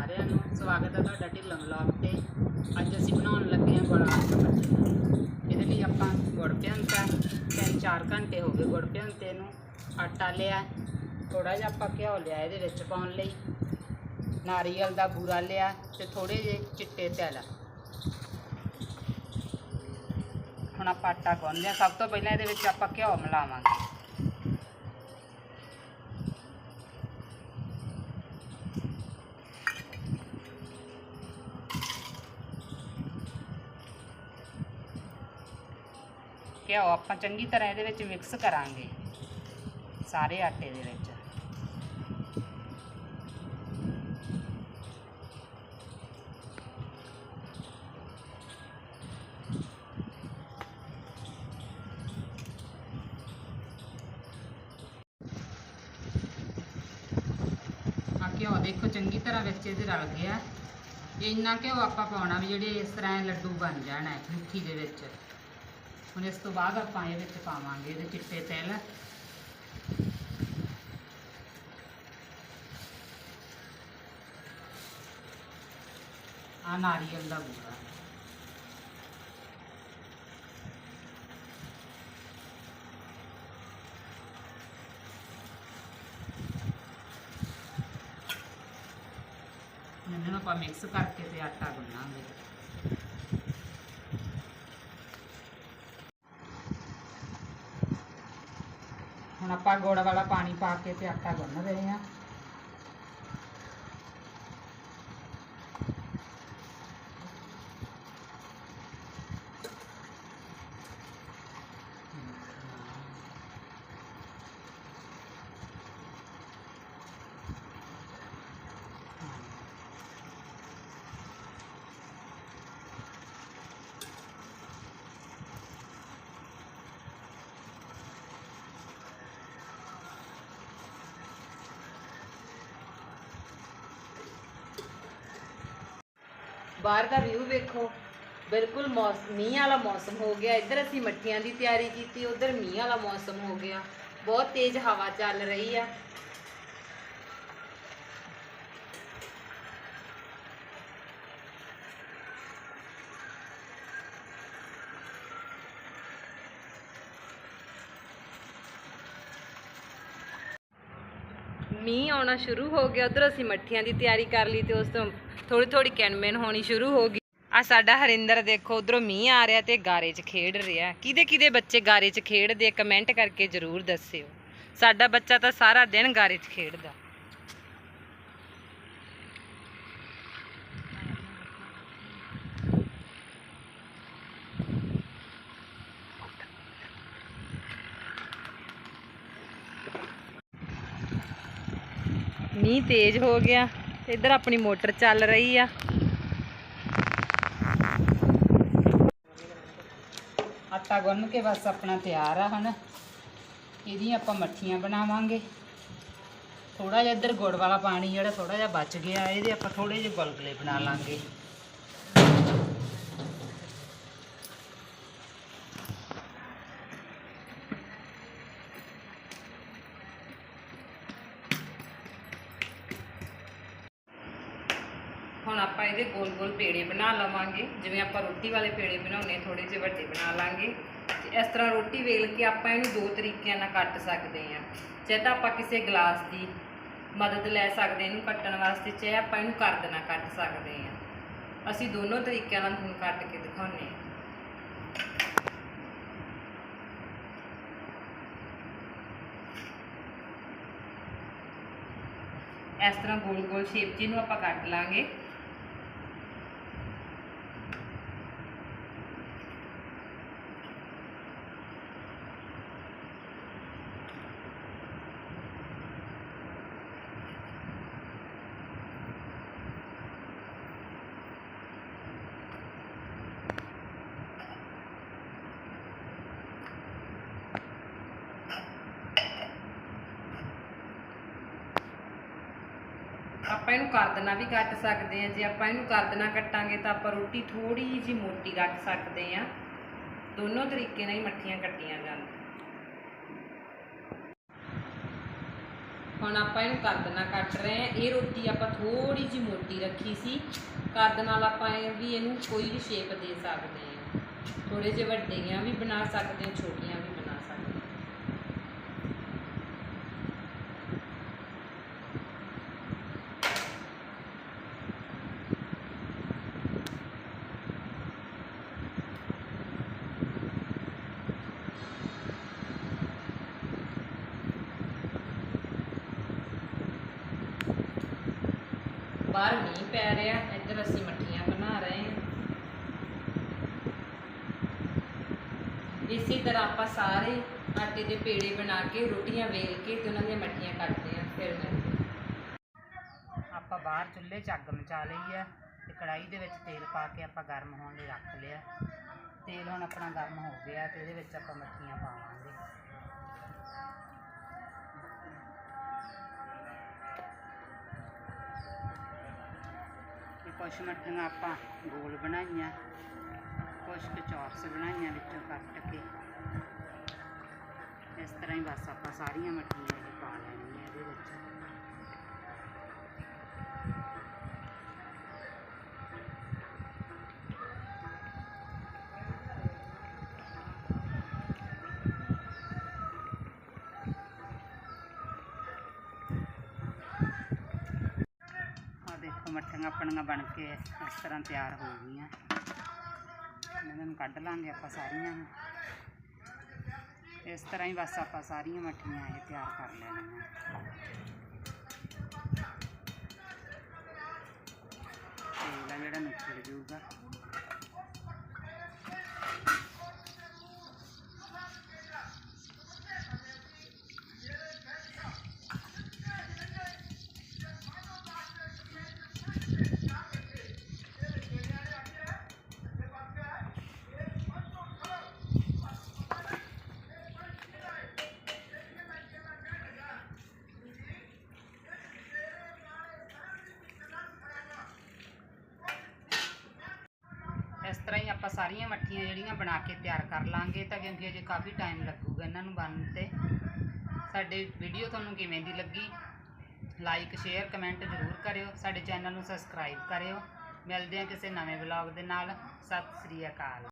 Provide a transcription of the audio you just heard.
ਸਾਰਿਆਂ ਨੂੰ ਸਵਾਗਤ ਹੈ ਤੁਹਾਡਾ ਢਿੱਲੋਂ ਵਲੌਗ ਤੇ। ਅੱਜ ਅਸੀਂ ਬਣਾਉਣ ਲੱਗੇ ਹਾਂ ਗੁੜ ਆਲੂ ਮੱਠੀ ਇਹਦੇ ਲਈ ਆਪਾਂ ਗੁੜ ਭਿਉਂਤਾ, ਤਿੰਨ ਚਾਰ ਘੰਟੇ ਹੋ ਗਏ ਗੁੜ ਭਿਉਂਤੇ ਨੂੰ। ਆਟਾ ਲਿਆ ਥੋੜਾ ਜਿਹਾ ਆਪਾਂ ਘਿਓ ਲਿਆ ਇਹਦੇ ਵਿੱਚ ਪਾਉਣ ਲਈ। ਨਾਰੀਅਲ ਦਾ ਬੂਰਾ ਲਿਆ ਤੇ ਥੋੜੇ ਜਿਹੇ ਚਿੱਟੇ ਤਿਲ। ਹੁਣ ਆਪਾਂ ਆਟਾ ਗੁੰਨਦੇ ਹਾਂ। ਸਭ ਤੋਂ ਪਹਿਲਾਂ ਇਹਦੇ ਵਿੱਚ ਆਪਾਂ ਘਿਓ ਮਿਲਾਵਾਂਗੇ। ਘਿਓ ਆਪਾਂ ਚੰਗੀ ਤਰ੍ਹਾਂ ਇਹਦੇ ਵਿੱਚ ਮਿਕਸ ਕਰਾਂਗੇ ਸਾਰੇ ਆਟੇ ਦੇ ਵਿੱਚ। ਘਿਓ ਦੇਖੋ ਚੰਗੀ ਤਰ੍ਹਾਂ ਵਿੱਚ ਇਹਦੇ ਰਲ ਗਿਆ। ਇੰਨਾ ਘਿਓ ਆਪਾਂ ਪਾਉਣਾ ਵੀ ਜਿਹੜੇ ਇਸ ਤਰ੍ਹਾਂ ਲੱਡੂ ਬਣ ਜਾਣ ਹੈ, ਮਿੱਠੀ ਦੇ ਵਿੱਚ। ਹੁਣ ਇਸ ਤੋਂ ਬਾਅਦ ਆਪਾਂ ਇਹਦੇ ਵਿੱਚ ਪਾਵਾਂਗੇ, ਇਹਦੇ ਚਿੱਟੇ ਤਿਲ। ਆ ਨਾਰੀਅਲ ਦਾ ਬੂਰਾ ਇਹਨਾਂ ਨੂੰ ਆਪਾਂ ਮਿਕਸ ਕਰਕੇ ਤੇ ਆਟਾ ਗੁੰਨਾਂਗੇ। ਹੁਣ ਆਪਾਂ ਗੁੜ ਵਾਲਾ ਪਾਣੀ ਪਾ ਕੇ ਤੇ ਆਟਾ ਗੁੰਨ ਰਹੇ ਹਾਂ। ਬਾਹਰ ਦਾ ਵਿਊ ਵੇਖੋ। ਬਿਲਕੁਲ ਮੌਸਮ ਮੀਂਹ ਵਾਲਾ ਮੌਸਮ ਹੋ ਗਿਆ। ਇੱਧਰ ਅਸੀਂ ਮੱਠੀਆਂ ਦੀ ਤਿਆਰੀ ਕੀਤੀ, ਉਧਰ ਮੀਂਹ ਵਾਲਾ ਮੌਸਮ ਹੋ ਗਿਆ। ਬਹੁਤ ਤੇਜ਼ ਹਵਾ ਚੱਲ ਰਹੀ ਆ। ਮੀਂਹ ਆਉਣਾ ਸ਼ੁਰੂ ਹੋ ਗਿਆ, ਉਧਰ ਅਸੀਂ ਮੱਠੀਆਂ ਦੀ ਤਿਆਰੀ ਕਰ ਲਈ ਤੇ ਉਸ ਤੋਂ ਥੋੜੀ ਥੋੜੀ ਕੈਨਮੈਨ ਹੋਣੀ ਸ਼ੁਰੂ ਹੋ ਗਈ। ਆ ਸਾਡਾ ਹਰਿੰਦਰ ਦੇਖੋ, ਉਧਰੋਂ ਮੀਂਹ ਆ ਰਿਹਾ ਤੇ ਗਾਰੇ 'ਚ ਖੇਡ ਰਿਹਾ। ਕਿਹਦੇ ਕਿਹਦੇ ਬੱਚੇ ਗਾਰੇ 'ਚ ਖੇਡਦੇ ਕਮੈਂਟ ਕਰਕੇ ਜਰੂਰ ਦੱਸਿਓ। ਸਾਡਾ ਬੱਚਾ ਤਾਂ ਸਾਰਾ ਦਿਨ ਗਾਰੇ 'ਚ ਖੇਡਦਾ। ਮੀਂਹ ਤੇਜ਼ ਹੋ ਗਿਆ। ਇੱਧਰ ਆਪਣੀ ਮੋਟਰ ਚੱਲ ਰਹੀ ਆ। ਆਟਾ ਗੁੰਨ ਕੇ ਬਸ ਆਪਣਾ ਤਿਆਰ ਆ ਹਨ ਇਹਦੀਆਂ ਆਪਾਂ ਮੱਠੀਆਂ ਬਣਾਵਾਂਗੇ। ਥੋੜਾ ਜਿਹਾ ਇੱਧਰ ਗੁੜ ਵਾਲਾ ਪਾਣੀ ਜਿਹੜਾ ਥੋੜਾ ਜਿਹਾ ਬਚ ਗਿਆ, ਇਹਦੇ ਆਪਾਂ ਥੋੜੇ ਜਿਹੇ ਗੁਲਗੁਲੇ ਬਣਾ ਲਾਂਗੇ। ਹੁਣ ਆਪਾਂ ਇਹਦੇ ਗੋਲ-ਗੋਲ ਪੇੜੇ ਬਣਾ ਲਵਾਂਗੇ। ਜਿਵੇਂ ਆਪਾਂ ਰੋਟੀ ਵਾਲੇ ਪੇੜੇ ਬਣਾਉਣੇ ਥੋੜੇ ਜਿਹੇ ਵੱਡੇ ਬਣਾ ਲਾਂਗੇ। ਇਸ ਤਰ੍ਹਾਂ ਰੋਟੀ ਵੇਲ ਕੇ ਆਪਾਂ ਇਹਨੂੰ ਦੋ ਤਰੀਕਿਆਂ ਨਾਲ ਕੱਟ ਸਕਦੇ ਹਾਂ। ਚਾਹੇ ਤਾਂ ਆਪਾਂ ਕਿਸੇ ਗਲਾਸ ਦੀ ਮਦਦ ਲੈ ਸਕਦੇ ਇਹਨੂੰ ਕੱਟਣ ਵਾਸਤੇ, ਚਾਹੇ ਆਪਾਂ ਇਹਨੂੰ ਕਰਦ ਨਾਲ ਕੱਟ ਸਕਦੇ ਹਾਂ। ਅਸੀਂ ਦੋਨੋਂ ਤਰੀਕਿਆਂ ਨਾਲ ਤੁਹਾਨੂੰ ਕੱਟ ਕੇ ਦਿਖਾਉਂਦੇ ਹਾਂ। ਇਸ ਤਰ੍ਹਾਂ ਗੋਲ-ਗੋਲ ਸ਼ੇਪ 'ਚ ਇਹਨੂੰ ਆਪਾਂ ਕੱਟ ਲਾਂਗੇ। ਆਪਾਂ ਇਹਨੂੰ ਕਰਦਨਾ ਵੀ ਕੱਟ ਸਕਦੇ ਹਾਂ, ਜੇ ਆਪਾਂ ਇਹਨੂੰ ਕਰਦਨਾ ਕੱਟਾਂਗੇ ਤਾਂ ਆਪਾਂ ਰੋਟੀ ਥੋੜੀ ਜਿਹੀ ਮੋਟੀ ਰੱਖ ਸਕਦੇ ਹਾਂ। ਦੋਨੋਂ ਤਰੀਕੇ ਨਾਲ ਹੀ ਮੱਠੀਆਂ ਕੱਟੀਆਂ ਜਾਂਦੀਆਂ ਹੁਣ ਆਪਾਂ ਇਹਨੂੰ ਕਰਦ ਨਾਲ ਕੱਟ ਰਹੇ ਹਾਂ। ਇਹ ਰੋਟੀ ਆਪਾਂ ਥੋੜੀ ਜਿਹੀ ਮੋਟੀ ਰੱਖੀ ਸੀ। ਕਰਦ ਨਾਲ ਆਪਾਂ ਇਹ ਵੀ ਇਹਨੂੰ ਕੋਈ ਵੀ ਸ਼ੇਪ ਦੇ ਸਕਦੇ ਹਾਂ। ਥੋੜੇ ਜਿਹੇ ਵੱਡੀਆਂ ਵੀ ਬਣਾ ਸਕਦੇ ਹਾਂ, ਛੋਟੀਆਂ ਵੀ ਬਣਾ ਸਕਦੇ ਹਾਂ ਬਾਹਰ ਮੀਂਹ ਪੈ ਰਿਹਾ, ਇੱਧਰ ਅਸੀਂ ਮੱਠੀਆਂ ਬਣਾ ਰਹੇ ਹਾਂ। ਇਸੇ ਤਰ੍ਹਾਂ ਆਪਾਂ ਸਾਰੇ ਆਟੇ ਦੇ ਪੇੜੇ ਬਣਾ ਕੇ, ਰੋਟੀਆਂ ਵੇਲ ਕੇ ਤੇ ਉਹਨਾਂ ਦੀਆਂ ਮੱਠੀਆਂ ਕੱਟਦੇ ਹਾਂ ਫਿਰ ਮਿਲਦੇ ਆਪਾਂ ਬਾਹਰ ਚੁੱਲ੍ਹੇ 'ਚ ਅੱਗ ਮਚਾ ਲਈ ਆ ਤੇ ਕੜਾਈ ਦੇ ਵਿੱਚ ਤੇਲ ਪਾ ਕੇ ਆਪਾਂ ਗਰਮ ਹੋਣ ਲਈ ਰੱਖ ਲਿਆ। ਤੇਲ ਹੁਣ ਆਪਣਾ ਗਰਮ ਹੋ ਗਿਆ ਤੇ ਇਹਦੇ ਵਿੱਚ ਆਪਾਂ ਮੱਠੀਆਂ ਪਾਵਾਂਗੇ। ਕੁਛ ਮੱਠੀਆਂ ਆਪਾਂ ਗੋਲ ਬਣਾਈਆਂ, ਕੁਛ ਕੁ ਚੌਰਸ ਬਣਾਈਆਂ ਵਿੱਚੋਂ ਕੱਟ ਕੇ। ਇਸ ਤਰ੍ਹਾਂ ਹੀ ਬਸ ਆਪਾਂ ਸਾਰੀਆਂ ਮੱਠੀਆਂ ਇਹ ਪਾ ਲੈਣੀਆਂ ਇਹਦੇ ਵਿੱਚ। ਮੱਠੀਆਂ ਆਪਣੀਆਂ ਬਣ ਕੇ ਇਸ ਤਰ੍ਹਾਂ ਤਿਆਰ ਹੋ ਗਈਆਂ। ਇਹਨਾਂ ਨੂੰ ਕੱਢ ਲਾਂਗੇ ਆਪਾਂ ਸਾਰੀਆਂ ਇਸ ਤਰ੍ਹਾਂ ਹੀ ਬਸ ਆਪਾਂ ਸਾਰੀਆਂ ਮੱਠੀਆਂ ਇਹ ਤਿਆਰ ਕਰ ਲੈਣੀਆਂ। ਤੇਲ ਆ ਜਿਹੜਾ ਨਿਕਲ ਜਾਊਗਾ ਇਸ ਤਰ੍ਹਾਂ ਹੀ ਆਪਾਂ ਸਾਰੀਆਂ ਮੱਠੀਆਂ ਜਿਹੜੀਆਂ ਬਣਾ ਕੇ ਤਿਆਰ ਕਰ ਲਾਂਗੇ ਤਾਂ ਕਿਉਂਕਿ ਅਜੇ ਕਾਫੀ ਟਾਈਮ ਲੱਗੂਗਾ ਇਹਨਾਂ ਨੂੰ ਬਣਨ ਤੇ। ਸਾਡੇ ਵੀਡੀਓ ਤੁਹਾਨੂੰ ਕਿਵੇਂ ਦੀ ਲੱਗੀ? ਲਾਈਕ ਸ਼ੇਅਰ ਕਮੈਂਟ ਜ਼ਰੂਰ ਕਰਿਓ। ਸਾਡੇ ਚੈਨਲ ਨੂੰ ਸਬਸਕ੍ਰਾਈਬ ਕਰਿਓ। ਮਿਲਦੇ ਹਾਂ ਕਿਸੇ ਨਵੇਂ ਵਲੌਗ ਦੇ ਨਾਲ। ਸਤਿ ਸ੍ਰੀ ਅਕਾਲ।